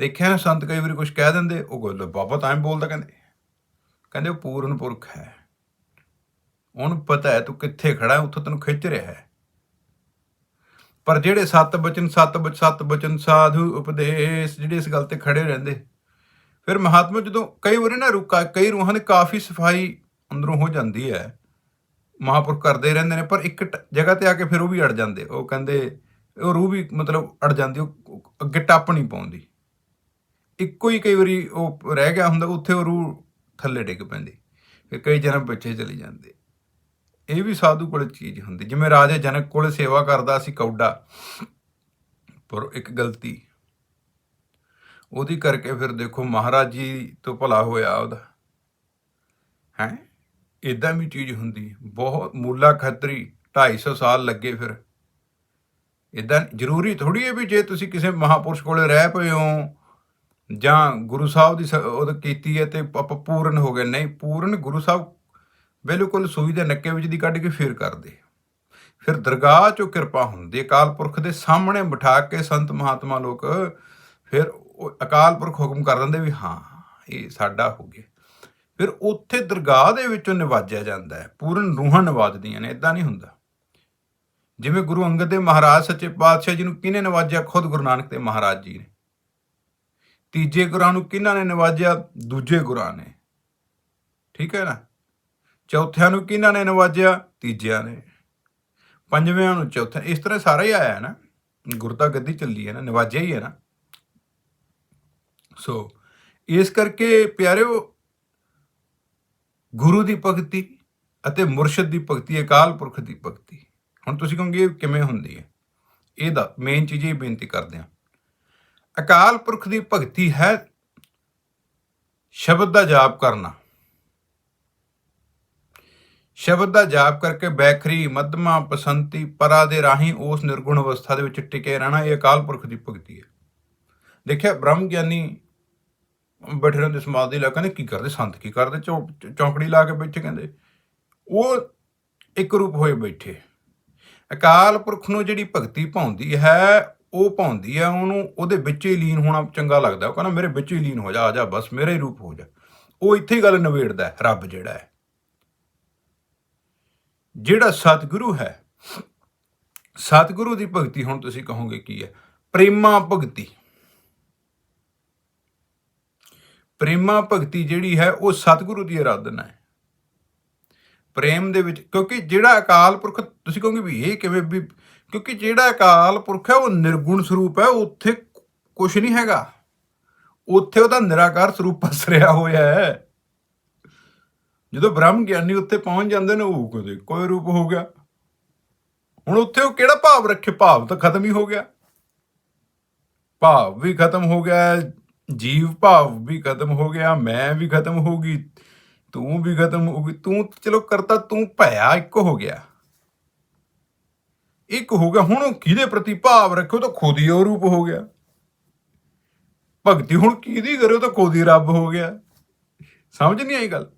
ਦੇਖਿਆ ਸੰਤ ਕਈ ਵਾਰੀ ਕੁਝ ਕਹਿ ਦਿੰਦੇ, ਉਹ ਗੱਲ ਬਾਬਾ ਤਾਂ ਐਂ ਬੋਲਦਾ ਕਹਿੰਦੇ। ਕਹਿੰਦੇ ਉਹ ਪੂਰਨ ਪੁਰਖ ਹੈ। ਉਹਨੂੰ ਪਤਾ ਹੈ ਤੂੰ ਕਿੱਥੇ ਖੜਾ ਉੱਥੋਂ ਤੈਨੂੰ ਖਿੱਚ ਰਿਹਾ ਹੈ। ਪਰ ਜਿਹੜੇ ਸੱਤ ਬਚਨ, ਸੱਤ ਬਚ ਸੱਤ ਬਚਨ ਸਾਧੂ ਉਪਦੇਸ਼ ਜਿਹੜੇ ਇਸ ਗੱਲ ਤੇ ਖੜੇ ਰਹਿੰਦੇ, ਫਿਰ ਮਹਾਤਮਾ ਜਦੋਂ ਕਈ ਵਾਰੀ ਨਾ ਰੁਕਾ, ਕਈ ਰੂਹਾਂ ਦੀ ਕਾਫੀ ਸਫ਼ਾਈ ਅੰਦਰੋਂ ਹੋ ਜਾਂਦੀ ਹੈ। ਮਹਾਂਪੁਰਖ ਕਰਦੇ ਰਹਿੰਦੇ ਨੇ, ਪਰ ਇੱਕ ਟ- ਜਗ੍ਹਾ ਤੇ ਆ ਕੇ ਫਿਰ ਉਹ ਵੀ ਅੜ ਜਾਂਦੇ। ਉਹ ਕਹਿੰਦੇ, ਉਹ ਰੂਹ ਵੀ ਮਤਲਬ ਅੜ ਜਾਂਦੀ ਉਹ ਅੱਗੇ ਟੱਪ ਨਹੀਂ ਪਾਉਂਦੀ। ਇੱਕੋ ਹੀ ਕਈ ਵਾਰੀ ਉਹ ਰਹਿ ਗਿਆ ਹੁੰਦਾ, ਉੱਥੇ ਉਹ ਰੂਹ ਥੱਲੇ ਡਿੱਗ ਪੈਂਦੀ। ਫਿਰ ਕਈ ਜਨਮ ਪਿੱਛੇ ਚਲੇ ਜਾਂਦੇ। ਇਹ ਵੀ ਸਾਧੂ ਕੋਲ ਚੀਜ਼ ਹੁੰਦੀ। ਜਿਵੇਂ ਰਾਜਾ ਜਨਕ ਕੋਲ ਸੇਵਾ ਕਰਦਾ ਸੀ ਕੌਡਾ, ਪਰ ਇੱਕ ਗਲਤੀ। ਉਹਦੀ ਕਰਕੇ ਫਿਰ ਦੇਖੋ ਮਹਾਰਾਜ ਜੀ ਤੋਂ ਭਲਾ ਹੋਇਆ ਉਹਦਾ। ਹੈ? ਇਦਾਂ ਵੀ ਚੀਜ਼ ਹੁੰਦੀ। ਬਹੁਤ ਮੂਲਾ ਖੱਤਰੀ 250 ਸਾਲ ਲੱਗੇ ਫਿਰ। ਇਦਾਂ ਜ਼ਰੂਰੀ ਥੋੜੀ ਹੈ ਵੀ ਜੇ ਤੁਸੀਂ ਕਿਸੇ ਮਹਾਪੁਰਸ਼ ਕੋਲੇ ਰਹਿ ਪਏ ਹੋ ਜਾਂ ਗੁਰੂ ਸਾਹਿਬ ਦੀ ਸ- ਉਹ ਕੀਤੀ ਹੈ ਤੇ ਆਪਾਂ ਪੂਰਨ ਹੋ ਗਏ। ਨਹੀਂ, ਪੂਰਨ ਗੁਰੂ ਸਾਹਿਬ ਬਿਲਕੁਲ ਸੂਈ ਦੇ ਨੱਕੇ ਵਿੱਚ ਦੀ ਕੱਢ ਕੇ ਫੇਰ ਕਰਦੇ। ਫਿਰ ਦਰਗਾਹ ਚੋਂ ਕਿਰਪਾ ਹੁੰਦੀ ਅਕਾਲ ਪੁਰਖ ਦੇ ਸਾਹਮਣੇ ਬਿਠਾ ਕੇ ਸੰਤ ਮਹਾਤਮਾ ਲੋਕ ਫਿਰ ਉਹ ਅਕਾਲ ਪੁਰਖ ਹੁਕਮ ਕਰ ਦਿੰਦੇ ਵੀ ਹਾਂ, ਇਹ ਸਾਡਾ ਹੋ ਗਿਆ। ਫਿਰ ਉੱਥੇ ਦਰਗਾਹ ਦੇ ਵਿੱਚੋਂ ਨਿਵਾਜਿਆ ਜਾਂਦਾ ਹੈ। ਪੂਰਨ ਰੂਹਾਂ ਨਿਵਾਜਦੀਆਂ ਨੇ ਇਦਾਂ ਨਹੀਂ ਹੁੰਦਾ। ਜਿਵੇਂ ਗੁਰੂ ਅੰਗਦ ਦੇਵ ਮਹਾਰਾਜ, ਸੱਚੇ ਪਾਤਸ਼ਾਹ ਜੀ ਨੂੰ ਕਿਹਨੇ ਨਿਵਾਜਿਆ? ਖੁਦ ਗੁਰੂ ਨਾਨਕ ਦੇਵ ਮਹਾਰਾਜ ਜੀ ਨੇ। ਤੀਜੇ ਗੁਰਾਂ ਨੂੰ ਕਿਹਨਾਂ ਨੇ ਨਿਵਾਜਿਆ? ਦੂਜੇ ਗੁਰਾਂ ਨੇ। ਠੀਕ ਹੈ ਨਾ? ਚੌਥਿਆਂ ਨੂੰ ਕਿਹਨਾਂ ਨੇ ਨਿਵਾਜਿਆ? ਤੀਜਿਆਂ ਨੇ। ਪੰਜਵਿਆਂ ਨੂੰ ਚੌਥਾ ਇਸ ਤਰ੍ਹਾਂ ਸਾਰਾ ਹੀ ਆਇਆ ਹੈ ਨਾ। ਗੁਰਤਾ ਗੱਦੀ ਚੱਲੀ ਹੈ ਨਾ, ਨਿਵਾਜਿਆ ਹੀ ਹੈ ਨਾ। ਸੋ, ਇਸ ਕਰਕੇ ਪਿਆਰਿਓ, ਗੁਰੂ ਦੀ ਭਗਤੀ ਅਤੇ ਮੁਰਸ਼ਿਦ ਦੀ ਭਗਤੀ, ਅਕਾਲ ਪੁਰਖ ਦੀ ਭਗਤੀ। ਹੁਣ ਤੁਸੀਂ ਕਹੋਗੇ ਕਿਵੇਂ ਹੁੰਦੀ ਹੈ? ਇਹਦਾ ਮੇਨ ਚੀਜ਼ ਇਹ ਬੇਨਤੀ ਕਰਦੇ ਹਾਂ। ਅਕਾਲ ਪੁਰਖ ਦੀ ਭਗਤੀ ਹੈ ਸ਼ਬਦ ਦਾ ਜਾਪ ਕਰਨਾ। ਸ਼ਬਦ ਦਾ ਜਾਪ ਕਰਕੇ ਬੈਖਰੀ, ਮਧਮਾ ਪਸੰਤੀ ਪਰਾ ਦੇ ਰਾਹੀਂ ਉਸ ਨਿਰਗੁਣ ਅਵਸਥਾ ਦੇ ਵਿੱਚ ਟਿਕੇ ਰਹਿਣਾ ਇਹ ਅਕਾਲ ਪੁਰਖ ਦੀ ਭਗਤੀ ਹੈ। ਦੇਖਿਆ, ਬ੍ਰਹਮ ਗਿਆਨੀ ਬੈਠੇ ਰਹਿੰਦੇ ਸਮਾਧੀ ਲਾ ਕਹਿੰਦੇ ਕੀ ਕਰਦੇ? ਸੰਤ ਕੀ ਕਰਦੇ? ਚੌ- ਚੌਂਕੜੀ ਲਾ ਕੇ ਬੈਠੇ ਕਹਿੰਦੇ। ਉਹ ਇੱਕ ਰੂਪ ਹੋਏ ਬੈਠੇ। ਅਕਾਲ ਪੁਰਖ ਨੂੰ ਜਿਹੜੀ ਭਗਤੀ ਭਾਉਂਦੀ ਹੈ ਉਹ ਭਾਉਂਦੀ ਹੈ ਉਹਨੂੰ ਉਹਦੇ ਵਿੱਚ ਹੀ ਲੀਨ ਹੋਣਾ ਚੰਗਾ ਲੱਗਦਾ। ਉਹ ਕਹਿੰਦਾ, ਮੇਰੇ ਵਿੱਚ ਹੀ ਲੀਨ ਹੋ ਜਾ, ਆ ਜਾ, ਬਸ, ਮੇਰਾ ਹੀ ਰੂਪ ਹੋ ਜਾ। ਉਹ ਇੱਥੇ ਹੀ ਗੱਲ ਨਿਬੇੜਦਾ ਰੱਬ ਜਿਹੜਾ ਹੈ। ਜਿਹੜਾ ਸਤਿਗੁਰੂ ਹੈ, ਸਤਿਗੁਰੂ ਦੀ ਭਗਤੀ ਹੁਣ ਤੁਸੀਂ ਕਹੋਗੇ ਕੀ ਹੈ? ਪ੍ਰੇਮਾ ਭਗਤੀ। ਪ੍ਰੇਮਾ ਭਗਤੀ ਜਿਹੜੀ ਹੈ, ਉਹ ਸਤਿਗੁਰੂ ਦੀ ਆਰਾਧਨਾ ਹੈ। ਪ੍ਰੇਮ ਦੇ ਵਿੱਚ, ਕਿਉਂਕਿ ਜਿਹੜਾ ਅਕਾਲ ਪੁਰਖ, ਤੁਸੀਂ ਕਹੋਗੇ ਵੀ ਇਹ ਕਿਵੇਂ ਵੀ ਕਿਉਂਕਿ ਜਿਹੜਾ ਅਕਾਲ ਪੁਰਖ ਹੈ, ਉਹ ਨਿਰਗੁਣ ਸਰੂਪ ਹੈ, ਉੱਥੇ ਕੁਝ ਨਹੀਂ ਹੈਗਾ। ਉੱਥੇ ਉਹਦਾ ਨਿਰਾਕਾਰ ਸਰੂਪ ਪਸਰਿਆ ਹੋਇਆ ਹੈ। ਜਦੋਂ ਬ੍ਰਹਮ ਗਿਆਨੀ ਉੱਥੇ ਪਹੁੰਚ ਜਾਂਦੇ ਨੇ, ਉਹ ਕਦੇ ਕੋਈ ਰੂਪ ਹੋ ਗਿਆ। ਹੁਣ ਉੱਥੇ ਉਹ ਕਿਹੜਾ ਭਾਵ ਰੱਖੇ? ਭਾਵ ਤਾਂ ਖਤਮ ਹੀ ਹੋ ਗਿਆ। ਭਾਵ ਵੀ ਖਤਮ ਹੋ ਗਿਆ, ਜੀਵ ਭਾਵ ਵੀ ਖਤਮ ਹੋ ਗਿਆ, ਮੈਂ ਵੀ ਖਤਮ ਹੋ ਗਈ, ਤੂੰ ਵੀ ਖਤਮ ਹੋ ਗਈ। ਤੂੰ, ਚਲੋ ਕਰਤਾ, ਤੂੰ ਭਇਆ ਇੱਕ ਹੋ ਗਿਆ। ਇੱਕ ਹੋ ਗਿਆ, ਹੁਣ ਉਹ ਕਿਹਦੇ ਪ੍ਰਤੀ ਭਾਵ ਰੱਖੋ ਤਾਂ ਖੁਦ ਹੀ ਉਹ ਰੂਪ ਹੋ ਗਿਆ। ਭਗਤੀ ਹੁਣ ਕਿਹਦੀ ਕਰੇ ਤਾਂ ਖੁਦ ਹੀ ਰੱਬ ਹੋ ਗਿਆ। ਸਮਝ ਨਹੀਂ ਆਈ ਗੱਲ?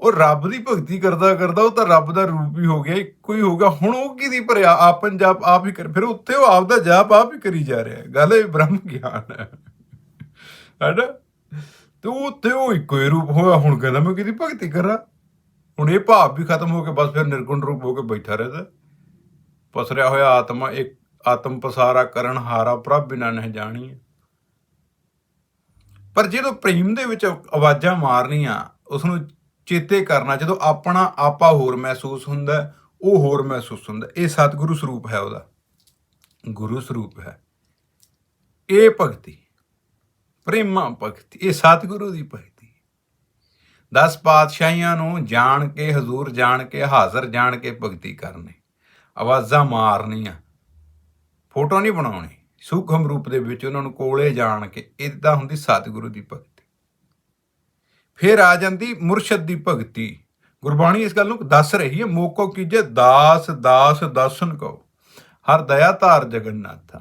ਉਹ ਰੱਬ ਦੀ ਭਗਤੀ ਕਰਦਾ ਕਰਦਾ ਉਹ ਤਾਂ ਰੱਬ ਦਾ ਰੂਪ ਹੀ ਹੋ ਗਿਆ, ਇੱਕੋ ਹੀ ਹੋ ਗਿਆ। ਹੁਣ ਉਹ ਕਿਹਦੀ ਭਰਿਆ ਆਪਨ ਜਾਪ ਆਪ ਹੀ ਕਰ, ਫਿਰ ਉੱਥੇ ਉਹ ਆਪ ਦਾ ਜਾਪ ਆਪ ਹੀ ਕਰੀ ਜਾ ਰਿਹਾ ਗੱਲ ਇਹ ਬ੍ਰਹਮ ਗਿਆਨ ਹੈ। ਹੈਨਾ? ਤੇ ਉਹ ਉੱਥੇ ਉਹ ਇੱਕੋ ਹੀ ਰੂਪ ਹੋਇਆ। ਹੁਣ ਕਹਿੰਦਾ ਮੈਂ ਕਿਹਦੀ ਭਗਤੀ ਕਰਾਂ? ਹੁਣ ਇਹ ਭਾਵ ਵੀ ਖਤਮ ਹੋ ਕੇ ਬਸ ਫਿਰ ਨਿਰਗੁਣ ਰੂਪ ਹੋ ਕੇ ਬੈਠਾ ਰਹਿੰਦਾ। ਪਸਰਿਆ ਹੋਇਆ ਆਤਮਾ, ਇੱਕ ਆਤਮ ਪਸਾਰਾ ਕਰਨ ਹਾਰਾ ਪ੍ਰਭ ਬਿਨਾ ਨਹਿ ਜਾਣੀ ਪਰ ਜਦੋਂ ਪ੍ਰੇਮ ਦੇ ਵਿੱਚ ਆਵਾਜ਼ਾਂ ਮਾਰਨੀਆਂ ਉਸ ਨੂੰ ਚੇਤੇ ਕਰਨਾ, ਜਦੋਂ ਆਪਣਾ ਆਪਾ ਹੋਰ ਮਹਿਸੂਸ ਹੁੰਦਾ, ਉਹ ਹੋਰ ਮਹਿਸੂਸ ਹੁੰਦਾ। ਇਹ ਸਤਿਗੁਰੂ ਸਰੂਪ ਹੈ ਉਹਦਾ। ਗੁਰੂ ਸਰੂਪ ਹੈ। ਇਹ ਭਗਤੀ, ਪ੍ਰੇਮਾ ਭਗਤੀ, ਇਹ ਸਤਿਗੁਰੂ ਦੀ ਭਗਤੀ। 10 ਪਾਤਸ਼ਾਹੀਆਂ ਨੂੰ ਜਾਣ ਕੇ, ਹਜ਼ੂਰ ਜਾਣ ਕੇ, ਹਾਜ਼ਰ ਜਾਣ ਕੇ ਭਗਤੀ ਕਰਨੀ। ਆਵਾਜ਼ਾਂ ਮਾਰਨੀਆਂ। ਫੋਟੋ ਨਹੀਂ ਬਣਾਉਣੀ। ਸੂਖਮ ਰੂਪ ਦੇ ਵਿੱਚ ਉਹਨਾਂ ਨੂੰ ਕੋਲੇ ਜਾਣ ਕੇ ਇਦਾਂ ਹੁੰਦੀ ਸਤਿਗੁਰੂ ਦੀ ਭਗਤੀ। ਫਿਰ ਆ ਜਾਂਦੀ ਮੁਰਸ਼ਦ ਦੀ ਭਗਤੀ। ਗੁਰਬਾਣੀ ਇਸ ਗੱਲ ਨੂੰ ਦੱਸ ਰਹੀ ਹੈ, ਮੋਕੋ ਕੀਜੇ ਦਾਸ ਦਾਸ ਦਰਸ਼ਨ ਕੋ ਹਰ ਦਇਆ ਧਾਰ ਜਗਨਨਾਥਾ।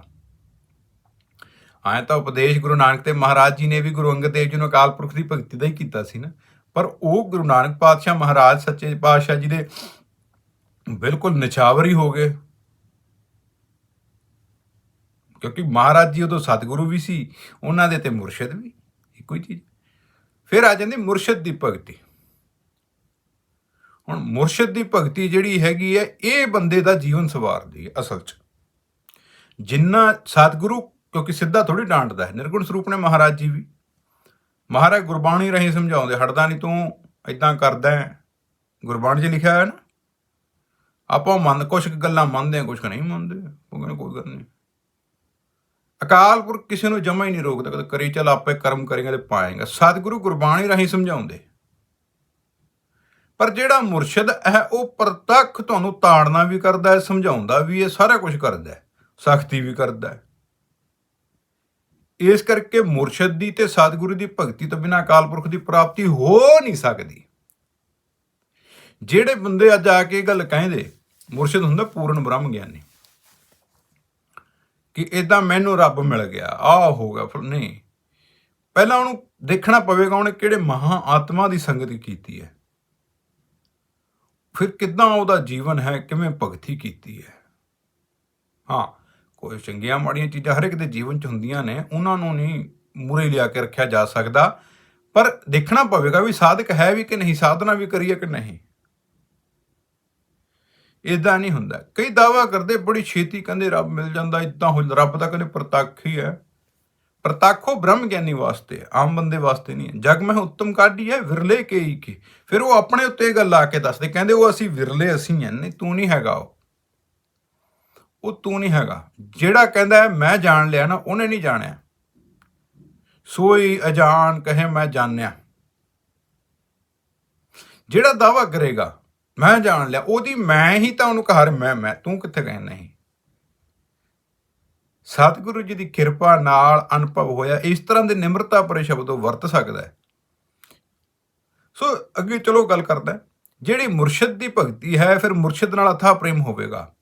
ਆਇਆ ਤਾਂ ਉਪਦੇਸ਼ ਗੁਰੂ ਨਾਨਕ ਤੇ ਮਹਾਰਾਜ ਜੀ ਨੇ ਵੀ ਗੁਰੂ ਅੰਗਦ ਦੇਵ ਜੀ ਨੂੰ ਅਕਾਲ ਪੁਰਖ ਦੀ ਭਗਤੀ ਦਾ ਹੀ ਕੀਤਾ ਸੀ ਨਾ। ਪਰ ਉਹ ਗੁਰੂ ਨਾਨਕ ਪਾਤਸ਼ਾਹ ਮਹਾਰਾਜ ਸੱਚੇ ਪਾਤਸ਼ਾਹ ਜੀ ਦੇ ਬਿਲਕੁਲ ਨਿਛਾਵਰੀ ਹੋ ਗਏ। ਕਿਉਂਕਿ ਮਹਾਰਾਜ ਜੀ ਉਦੋਂ ਸਤਿਗੁਰੂ ਵੀ ਸੀ, ਉਹਨਾਂ ਦੇ ਤੇ ਮੁਰਸ਼ਿਦ ਵੀ, ਇੱਕੋ ਹੀ ਚੀਜ਼। ਫਿਰ ਆ ਜਾਂਦੀ ਮੁਰਸ਼ਿਦ ਦੀ ਭਗਤੀ। ਹੁਣ ਮੁਰਸ਼ਿਦ ਦੀ ਭਗਤੀ ਜਿਹੜੀ ਹੈਗੀ ਹੈ, ਇਹ ਬੰਦੇ ਦਾ ਜੀਵਨ ਸਵਾਰਦੀ ਹੈ ਅਸਲ 'ਚ। ਜਿੰਨਾ ਸਤਿਗੁਰੂ, ਕਿਉਂਕਿ ਸਿੱਧਾ ਥੋੜੀ ਡਾਂਟਦਾ ਹੈ, ਨਿਰਗੁਣ ਸਰੂਪ ਨੇ ਮਹਾਰਾਜ ਜੀ ਵੀ। ਮਹਾਰਾਜ ਗੁਰਬਾਣੀ ਰਾਹੀਂ ਸਮਝਾਉਂਦੇ, ਹਟਦਾ ਨਹੀਂ ਤੂੰ ਇਦਾਂ ਕਰਦਾ ਗੁਰਬਾਣੀ 'ਚ ਲਿਖਿਆ ਹੈ ਨਾ ਆਪਾਂ ਮੰਨ, ਕੁਛ ਕੁ ਗੱਲਾਂ ਮੰਨਦੇ ਆ ਕੁਛ ਕੁ ਨਹੀਂ ਮੰਨਦੇ, ਉਹ ਕਹਿੰਦੇ ਕੋਈ ਗੱਲ ਨਹੀਂ। ਅਕਾਲ ਪੁਰਖ ਕਿਸੇ ਨੂੰ ਜਮਾ ਹੀ ਨਹੀਂ ਰੋਕਦਾ ਕਦੇ ਕਰੀ ਚੱਲ, ਆਪੇ ਕਰਮ ਕਰੇਗਾ ਤੇ ਪਾਏਗਾ। ਸਤਿਗੁਰੂ ਗੁਰਬਾਣੀ ਰਾਹੀਂ ਸਮਝਾਉਂਦੇ। ਪਰ ਜਿਹੜਾ ਮੁਰਸ਼ਿਦ ਹੈ, ਉਹ ਪ੍ਰਤੱਖ ਤੁਹਾਨੂੰ ਤਾੜਨਾ ਵੀ ਕਰਦਾ ਹੈ, ਸਮਝਾਉਂਦਾ ਵੀ ਹੈ, ਸਾਰਾ ਕੁਝ ਕਰਦਾ ਹੈ, ਸਖਤੀ ਵੀ ਕਰਦਾ ਹੈ। ਇਸ ਕਰਕੇ ਮੁਰਸ਼ਿਦ ਦੀ ਤੇ ਸਤਿਗੁਰੂ ਦੀ ਭਗਤੀ ਤੋਂ ਬਿਨਾਂ ਅਕਾਲ ਪੁਰਖ ਦੀ ਪ੍ਰਾਪਤੀ ਹੋ ਨਹੀਂ ਸਕਦੀ। ਜਿਹੜੇ ਬੰਦੇ ਅੱਜ ਆ ਕੇ ਇਹ ਗੱਲ ਕਹਿੰਦੇ ਮੁਰਸ਼ਿਦ ਹੁੰਦਾ ਪੂਰਨ ਬ੍ਰਹਮ ਗਿਆਨੀ। ਕਿ ਇਦਾਂ ਮੈਨੂੰ ਰੱਬ ਮਿਲ ਗਿਆ ਆ ਹੋ ਗਿਆ ਫਿਰ ਨਹੀਂ। ਪਹਿਲਾਂ ਉਹਨੂੰ ਦੇਖਣਾ ਪਵੇਗਾ ਉਹਨੇ ਕਿਹੜੇ ਮਹਾ ਆਤਮਾ ਦੀ ਸੰਗਤੀ ਕੀਤੀ ਹੈ। ਫਿਰ ਕਿਦਾਂ ਉਹਦਾ ਜੀਵਨ ਹੈ, ਕਿਵੇਂ ਭਗਤੀ ਕੀਤੀ ਹੈ। ਹਾਂ, ਕੋਈ ਚੰਗੀਆਂ ਮਾੜੀਆਂ ਚੀਜ਼ਾਂ ਹਰ ਇੱਕ ਦੇ ਜੀਵਨ 'ਚ ਹੁੰਦੀਆਂ ਨੇ, ਉਹਨਾਂ ਨੂੰ ਨਹੀਂ ਮੂਰੇ ਲਿਆ ਕੇ ਰੱਖਿਆ ਜਾ ਸਕਦਾ। ਪਰ ਦੇਖਣਾ ਪਵੇਗਾ ਵੀ ਸਾਧਕ ਹੈ ਵੀ ਕਿ ਨਹੀਂ, ਸਾਧਨਾ ਵੀ ਕਰੀਏ ਕਿ ਨਹੀਂ। ਇਦਾਂ ਨਹੀਂ ਹੁੰਦਾ। ਕਈ ਦਾਵਾ ਕਰਦੇ, ਬੜੀ ਛੇਤੀ ਕਹਿੰਦੇ ਰੱਬ ਮਿਲ ਜਾਂਦਾ ਇਦਾਂ ਹੋ ਰੱਬ ਤਾਂ ਕਹਿੰਦੇ ਪ੍ਰਤੱਖ ਹੀ ਹੈ। ਪ੍ਰਤੱਖੋ ਬ੍ਰਹਮ ਗਿਆਨੀ ਵਾਸਤੇ ਆਮ ਬੰਦੇ ਵਾਸਤੇ ਨਹੀਂ ਜਗ ਮੈਂ ਉੱਤਮ ਕਾਢੀ ਹੈ, ਵਿਰਲੇ ਕੇ ਹੀ ਕੇ। ਫਿਰ ਉਹ ਆਪਣੇ ਉੱਤੇ ਗੱਲ ਆ ਕੇ ਦੱਸਦੇ, ਕਹਿੰਦੇ ਉਹ ਅਸੀਂ ਵਿਰਲੇ ਅਸੀਂ ਹਾਂ, ਨਹੀਂ ਤੂੰ ਨਹੀਂ ਹੈਗਾ ਉਹ। ਉਹ ਤੂੰ ਨਹੀਂ ਹੈਗਾ। ਜਿਹੜਾ ਕਹਿੰਦਾ ਮੈਂ ਜਾਣ ਲਿਆ ਨਾ, ਉਹਨੇ ਨਹੀਂ ਜਾਣਿਆ। ਸੋਈ ਅਜਾਨ ਕਹੇ ਮੈਂ ਜਾਣਿਆ। ਜਿਹੜਾ ਦਾਵਾ ਕਰੇਗਾ ਮੈਂ ਜਾਣ ਲਿਆ, ਉਹਦੀ ਮੈਂ ਹੀ ਤਾਂ ਉਹਨੂੰ ਕਹਾ ਰਿਹਾ, ਮੈਂ ਮੈਂ, ਤੂੰ ਕਿੱਥੇ ਗਏ ਨਹੀਂ ਸਤਿਗੁਰੂ ਜੀ ਦੀ ਕਿਰਪਾ ਨਾਲ ਅਨੁਭਵ ਹੋਇਆ, ਇਸ ਤਰ੍ਹਾਂ ਦੇ ਨਿਮਰਤਾ ਪਰੇ ਸ਼ਬਦ ਉਹ ਵਰਤ ਸਕਦਾ ਹੈ। ਸੋ ਅੱਗੇ ਚਲੋ ਗੱਲ ਕਰਦਾ ਜਿਹੜੀ ਮੁਰਸ਼ਿਦ ਦੀ ਭਗਤੀ ਹੈ, ਫਿਰ ਮੁਰਸ਼ਿਦ ਨਾਲ ਅਥਾ ਪ੍ਰੇਮ ਹੋਵੇਗਾ।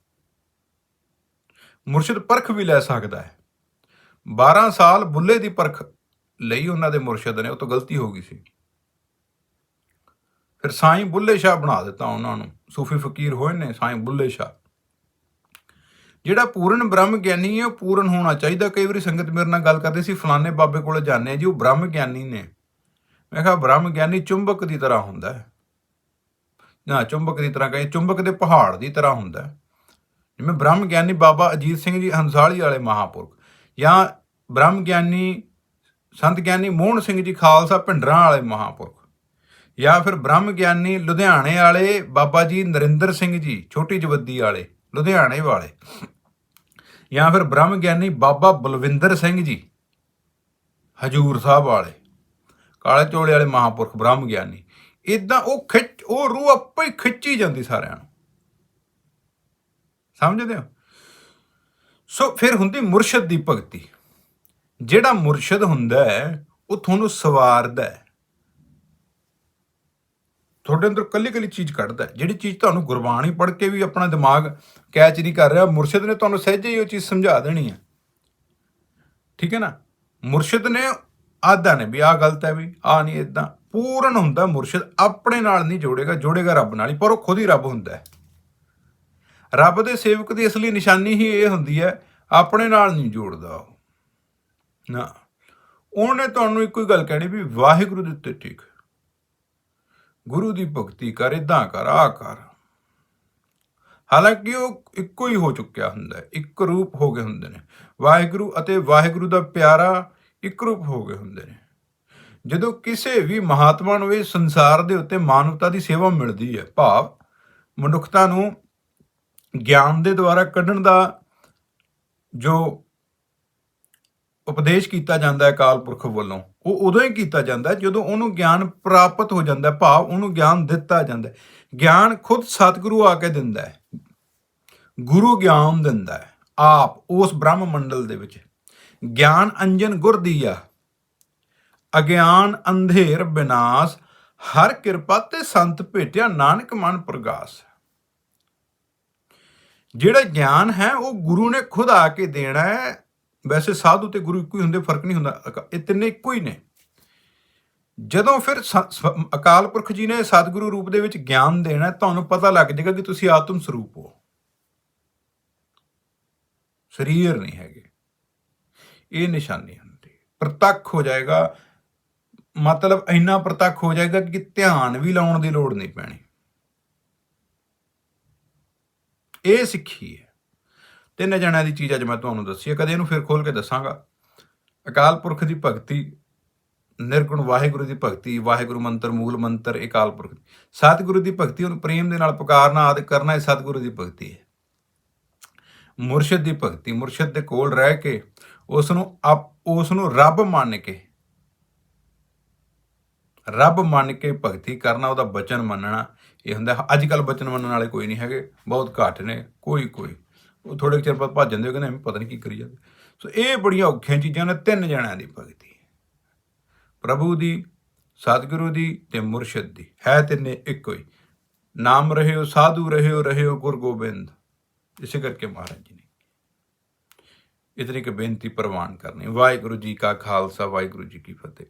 ਮੁਰਸ਼ਿਦ ਪਰਖ ਵੀ ਲੈ ਸਕਦਾ ਹੈ। 12 ਸਾਲ ਬੁੱਲੇ ਦੀ ਪਰਖ ਲਈ ਉਹਨਾਂ ਦੇ ਮੁਰਸ਼ਿਦ ਨੇ, ਉਹ ਤੋਂ ਗਲਤੀ ਹੋ ਗਈ ਸੀ। ਫਿਰ ਸਾਈਂ ਬੁੱਲੇ ਸ਼ਾਹ ਬਣਾ ਦਿੱਤਾ ਉਹਨਾਂ ਨੂੰ। ਸੂਫੀ ਫਕੀਰ ਹੋਏ ਨੇ, ਸਾਈਂ ਬੁੱਲੇ ਸ਼ਾਹ। ਜਿਹੜਾ ਪੂਰਨ ਬ੍ਰਹਮ ਗਿਆਨੀ ਹੈ, ਉਹ ਪੂਰਨ ਹੋਣਾ ਚਾਹੀਦਾ। ਕਈ ਵਾਰੀ ਸੰਗਤ ਮੇਰੇ ਨਾਲ ਗੱਲ ਕਰਦੇ ਸੀ ਫਲਾਣੇ ਬਾਬੇ ਕੋਲ ਜਾਂਦੇ ਆ ਜੀ, ਉਹ ਬ੍ਰਹਮ ਗਿਆਨੀ ਨੇ। ਮੈਂ ਕਿਹਾ ਬ੍ਰਹਮ ਗਿਆਨੀ ਚੁੰਬਕ ਦੀ ਤਰ੍ਹਾਂ ਹੁੰਦਾ ਹੈ। ਨਾ, ਚੁੰਬਕ ਦੀ ਤਰ੍ਹਾਂ ਕਹੇ, ਚੁੰਬਕ ਦੇ ਪਹਾੜ ਦੀ ਤਰ੍ਹਾਂ ਹੁੰਦਾ ਹੈ। ਜਿਵੇਂ ਬ੍ਰਹਮ ਗਿਆਨੀ ਬਾਬਾ ਅਜੀਤ ਸਿੰਘ ਜੀ, ਹੰਸਾਲੀ ਵਾਲੇ ਮਹਾਪੁਰਖ। ਜਾਂ ਬ੍ਰਹਮ ਗਿਆਨੀ ਸੰਤ ਗਿਆਨੀ ਮੋਹਨ ਸਿੰਘ ਜੀ, ਖਾਲਸਾ ਭਿੰਡਰਾਂ ਵਾਲੇ ਮਹਾਪੁਰਖ। ਜਾਂ ਫਿਰ ਬ੍ਰਹਮ ਗਿਆਨੀ ਲੁਧਿਆਣੇ ਵਾਲੇ ਬਾਬਾ ਜੀ ਨਰਿੰਦਰ ਸਿੰਘ ਜੀ, ਛੋਟੀ ਜਵੱਦੀ ਵਾਲੇ, ਲੁਧਿਆਣੇ ਵਾਲੇ। ਜਾਂ ਫਿਰ ਬ੍ਰਹਮ ਗਿਆਨੀ ਬਾਬਾ ਬਲਵਿੰਦਰ ਸਿੰਘ ਜੀ, ਹਜੂਰ ਸਾਹਿਬ ਵਾਲੇ, ਕਾਲੇ ਚੋਲੇ ਵਾਲੇ ਮਹਾਪੁਰਖ ਬ੍ਰਹਮ ਗਿਆਨੀ ਇਦਾਂ ਉਹ ਖਿੱਚ, ਉਹ ਰੂਹ ਆਪੇ ਹੀ ਖਿੱਚੀ ਜਾਂਦੀ ਸਾਰਿਆਂ ਨੂੰ। ਸਮਝਦੇ ਹੋ? ਸੋ ਫਿਰ ਹੁੰਦੀ ਮੁਰਸ਼ਦ ਦੀ ਭਗਤੀ। ਜਿਹੜਾ ਮੁਰਸ਼ਦ ਹੁੰਦਾ ਹੈ, ਉਹ ਤੁਹਾਨੂੰ ਸਵਾਰਦਾ ਹੈ। ਤੁਹਾਡੇ ਅੰਦਰ ਕੱਲੀ ਕੱਲੀ ਚੀਜ਼ ਕੱਢਦਾ ਜਿਹੜੀ ਚੀਜ਼ ਤੁਹਾਨੂੰ ਗੁਰਬਾਣੀ ਪੜ੍ਹ ਕੇ ਵੀ ਆਪਣਾ ਦਿਮਾਗ ਕੈਚ ਨਹੀਂ ਕਰ ਰਿਹਾ, ਮੁਰਸ਼ਿਦ ਨੇ ਤੁਹਾਨੂੰ ਸਹਿਜੇ ਹੀ ਉਹ ਚੀਜ਼ ਸਮਝਾ ਦੇਣੀ ਹੈ। ਠੀਕ ਹੈ ਨਾ? ਮੁਰਸ਼ਿਦ ਨੇ ਆਦਾ ਨੇ ਵੀ ਆਹ ਗਲਤ ਹੈ ਵੀ ਆ ਨਹੀਂ ਇਦਾਂ ਪੂਰਨ ਹੁੰਦਾ ਮੁਰਸ਼ਿਦ ਆਪਣੇ ਨਾਲ ਨਹੀਂ ਜੋੜੇਗਾ ਜੋੜੇਗਾ ਰੱਬ ਨਾਲ ਹੀ, ਪਰ ਉਹ ਖੁਦ ਹੀ ਰੱਬ ਹੁੰਦਾ ਹੈ। ਰੱਬ ਦੇ ਸੇਵਕ ਦੀ ਅਸਲੀ ਨਿਸ਼ਾਨੀ ਹੀ ਇਹ ਹੁੰਦੀ ਹੈ, ਆਪਣੇ ਨਾਲ ਨਹੀਂ ਜੋੜਦਾ ਉਹ। ਨਾ। ਉਹਨੇ ਤੁਹਾਨੂੰ ਇੱਕੋ ਹੀ ਗੱਲ ਕਹਿਣੀ ਵੀ ਵਾਹਿਗੁਰੂ ਦੇ ਉੱਤੇ ਠੀਕ। ਗੁਰੂ ਦੀ ਭਗਤੀ ਕਰ ਇਦਾਂ ਕਰ ਆ ਕਰ। ਹਾਲਾਂਕਿ ਉਹ ਇੱਕੋ ਹੀ ਹੋ ਚੁੱਕਿਆ ਹੁੰਦਾ ਹੈ, ਇੱਕ ਰੂਪ ਹੋ ਗਏ ਹੁੰਦੇ ਨੇ। ਵਾਹਿਗੁਰੂ ਅਤੇ ਵਾਹਿਗੁਰੂ ਦਾ ਪਿਆਰਾ ਇੱਕ ਰੂਪ ਹੋ ਗਏ ਹੁੰਦੇ ਨੇ। ਜਦੋਂ ਕਿਸੇ ਵੀ ਮਹਾਤਮਾ ਨੂੰ ਇਹ ਸੰਸਾਰ ਦੇ ਉੱਤੇ ਮਾਨਵਤਾ ਦੀ ਸੇਵਾ ਮਿਲਦੀ ਹੈ, ਭਾਵ ਮਨੁੱਖਤਾ ਨੂੰ ਗਿਆਨ ਦੇ ਦੁਆਰਾ ਕੱਢਣ ਦਾ ਜੋ ਉਪਦੇਸ਼ ਕੀਤਾ ਜਾਂਦਾ ਹੈ ਅਕਾਲ ਪੁਰਖ ਵੱਲੋਂ ਉਹ ਉਦੋਂ ਹੀ ਕੀਤਾ ਜਾਂਦਾ ਜਦੋਂ ਉਹਨੂੰ ਗਿਆਨ ਪ੍ਰਾਪਤ ਹੋ ਜਾਂਦਾ ਭਾਵ ਉਹਨੂੰ ਗਿਆਨ ਦਿੱਤਾ ਜਾਂਦਾ ਗਿਆਨ ਖੁਦ ਸਤਿਗੁਰੂ ਆ ਕੇ ਦਿੰਦਾ ਹੈ। ਗੁਰੂ ਗਿਆਨ ਦਿੰਦਾ ਹੈ। ਆਪ ਉਸ ਬ੍ਰਹਮ ਮੰਡਲ ਦੇ ਵਿੱਚ। ਗਿਆਨ ਅੰਜਨ ਗੁਰ ਦੀਆ ਅਗਿਆਨ ਅੰਧੇਰ ਬਿਨਾਸ਼, ਹਰ ਕਿਰਪਾ ਤੇ ਸੰਤ ਭੇਟਿਆ ਨਾਨਕ ਮਨ ਪ੍ਰਗਾਸ। ਜਿਹੜਾ ਗਿਆਨ ਹੈ, ਉਹ ਗੁਰੂ ਨੇ ਖੁਦ ਆ ਕੇ ਦੇਣਾ ਹੈ। ਵੈਸੇ ਸਾਧੂ ਤੇ ਗੁਰੂ ਇੱਕੋ ਹੀ ਹੁੰਦੇ, ਫ਼ਰਕ ਨਹੀਂ ਹੁੰਦਾ। ਅਕ- ਇਹ ਤਿੰਨੇ ਇੱਕੋ ਹੀ ਨੇ। ਜਦੋਂ ਫਿਰ ਸ- ਸ- ਅਕਾਲ ਪੁਰਖ ਜੀ ਨੇ ਸਤਿਗੁਰੂ ਰੂਪ ਦੇ ਵਿੱਚ ਗਿਆਨ ਦੇਣਾ, ਤੁਹਾਨੂੰ ਪਤਾ ਲੱਗ ਜਾਏਗਾ ਕਿ ਤੁਸੀਂ ਆਤਮ ਸਰੂਪ ਹੋ। ਸਰੀਰ ਨਹੀਂ ਹੈਗੇ। ਇਹ ਨਿਸ਼ਾਨੀ ਹੁੰਦੀ। ਪ੍ਰਤੱਖ ਹੋ ਜਾਏਗਾ। ਮਤਲਬ ਇੰਨਾ ਪ੍ਰਤੱਖ ਹੋ ਜਾਏਗਾ ਕਿ ਧਿਆਨ ਵੀ ਲਾਉਣ ਦੀ ਲੋੜ ਨਹੀਂ ਪੈਣੀ। ਇਹ ਸਿੱਖੀ ਹੈ। ਤਿੰਨ ਜਣਿਆਂ ਦੀ ਚੀਜ਼ ਅੱਜ ਮੈਂ ਤੁਹਾਨੂੰ ਦੱਸੀ ਹੈ, ਕਦੇ ਇਹਨੂੰ ਫਿਰ ਖੋਲ ਕੇ ਦੱਸਾਂਗਾ। ਅਕਾਲ ਪੁਰਖ ਦੀ ਭਗਤੀ, ਨਿਰਗੁਣ ਵਾਹਿਗੁਰੂ ਦੀ ਭਗਤੀ, ਵਾਹਿਗੁਰੂ ਮੰਤਰ, ਮੂਲ ਮੰਤਰ ਇਹ ਅਕਾਲ ਪੁਰਖ ਦੀ। ਸਤਿਗੁਰੂ ਦੀ ਭਗਤੀ, ਉਹਨੂੰ ਪ੍ਰੇਮ ਦੇ ਨਾਲ ਪੁਕਾਰਨਾ, ਆਦਿ ਕਰਨਾ, ਇਹ ਸਤਿਗੁਰੂ ਦੀ ਭਗਤੀ ਹੈ। ਮੁਰਸ਼ਿਦ ਦੀ ਭਗਤੀ, ਮੁਰਸ਼ਿਦ ਦੇ ਕੋਲ ਰਹਿ ਕੇ ਉਸ ਨੂੰ ਆਪ ਉਸ ਨੂੰ ਰੱਬ ਮੰਨ ਕੇ, ਰੱਬ ਮੰਨ ਕੇ ਭਗਤੀ ਕਰਨਾ, ਉਹਦਾ ਬਚਨ ਮੰਨਣਾ, ਇਹ ਹੁੰਦਾ। ਅੱਜ ਕੱਲ ਬਚਨ ਮੰਨਣ ਵਾਲੇ ਕੋਈ ਨਹੀਂ ਹੈਗੇ, ਬਹੁਤ ਘੱਟ ਨੇ ਕੋਈ ਕੋਈ ਉਹ ਥੋੜੇ ਚਿਰ ਬਾਅਦ ਭੱਜ ਜਾਂਦੇ, ਉਹ ਕਹਿੰਦੇ ਐਵੇਂ ਪਤਾ ਨਹੀਂ ਕੀ ਕਰੀ ਜਾਂਦੇ। ਸੋ ਇਹ ਬੜੀਆਂ ਔਖੀਆਂ ਚੀਜ਼ਾਂ ਨੇ ਤਿੰਨ ਜਣਿਆਂ ਦੀ ਭਗਤੀ। ਪ੍ਰਭੂ ਦੀ, ਸਤਿਗੁਰੂ ਦੀ ਤੇ ਮੁਰਸ਼ਿਦ ਦੀ। ਹੈ ਤਿੰਨੇ ਇੱਕੋ ਹੀ। ਨਾਮ ਰਹਿਓ, ਸਾਧੂ ਰਹਿਓ ਰਹਿਓ ਗੁਰ ਗੋਬਿੰਦ। ਇਸੇ ਕਰਕੇ ਮਹਾਰਾਜ ਜੀ ਨੇ ਇਤਨੀ ਕੁ ਬੇਨਤੀ ਪ੍ਰਵਾਨ ਕਰਨੀ। ਵਾਹਿਗੁਰੂ ਜੀ ਕਾ ਖਾਲਸਾ, ਵਾਹਿਗੁਰੂ ਜੀ ਕੀ ਫਤਿਹ।